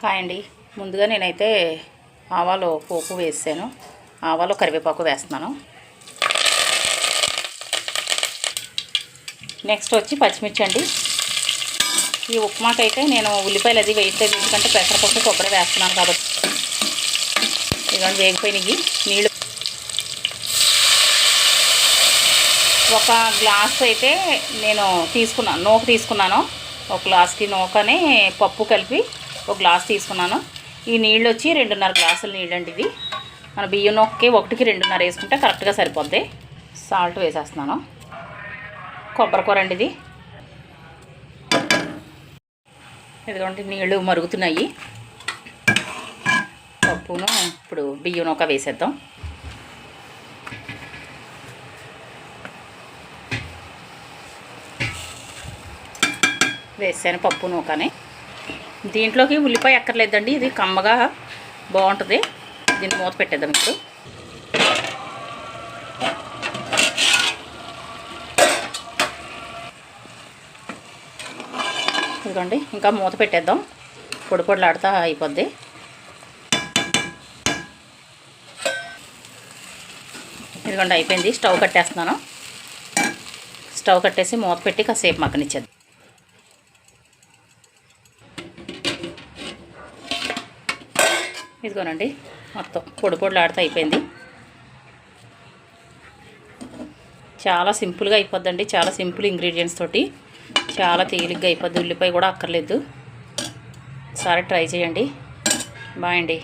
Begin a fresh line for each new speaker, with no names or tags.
Hi అండి. ముందుగా నేనైతే ఆవాలు పోపు వేసాను. ఆవాలు కరివేపాకు వేస్తున్నాను. నెక్స్ట్ వచ్చి పచ్చిమిర్చి అండి. ఈ ఉప్మాకైతే నేను ఉల్లిపాయలు అది వేయట్లేదు. ఎందుకంటే పెసరపప్పు కొబ్బరి వేస్తున్నాను కాబట్టి. ఇదిగోండి వేగిపోయినవి నీళ్ళు. ఒక గ్లాస్ అయితే నేను తీసుకున్నాను నూక తీసుకున్నాను. ఒక గ్లాస్కి నూకని పప్పు కలిపి ఒక గ్లాస్ తీసుకున్నాను. ఈ నీళ్ళు వచ్చి రెండున్నర గ్లాసుల నీళ్ళు అండి ఇది మన బియ్యం నూకకి ఒకటికి రెండున్నర వేసుకుంటే కరెక్ట్గా సరిపోద్ది. సాల్ట్ వేసేస్తున్నాను. కొబ్బరికూర అండి ఇది. ఇదిగోండి నీళ్ళు మరుగుతున్నాయి. పప్పును ఇప్పుడు బియ్యం నూక వేసేద్దాం. వేసాను పప్పు నూకని దీంట్లోకి ఉల్లిపాయ ఎక్కర్లేదండి ఇది కమ్మగా బాగుంటుంది. దీన్ని మూత పెట్టేద్దాం ఇప్పుడు. ఇదిగోండి ఇంకా మూత పెట్టేద్దాం. పొడి పొడిలాడుతా అయిపోద్ది. ఇదిగోండి అయిపోయింది. స్టవ్ కట్టేస్తున్నాను. స్టవ్ కట్టేసి మూత పెట్టి కాసేపు మగ్గనిచ్చేద్దాం. ఇదిగోనండి మొత్తం పొడి పొడిలాడుతూ అయిపోయింది. చాలా సింపుల్గా అయిపోద్దండి చాలా సింపుల్ ఇంగ్రీడియంట్స్ తోటి. చాలా తేలిగ్గా అయిపోద్ది ఉల్లిపాయ కూడా అక్కర్లేదు. సరే ట్రై చేయండి. బాయ్ అండి.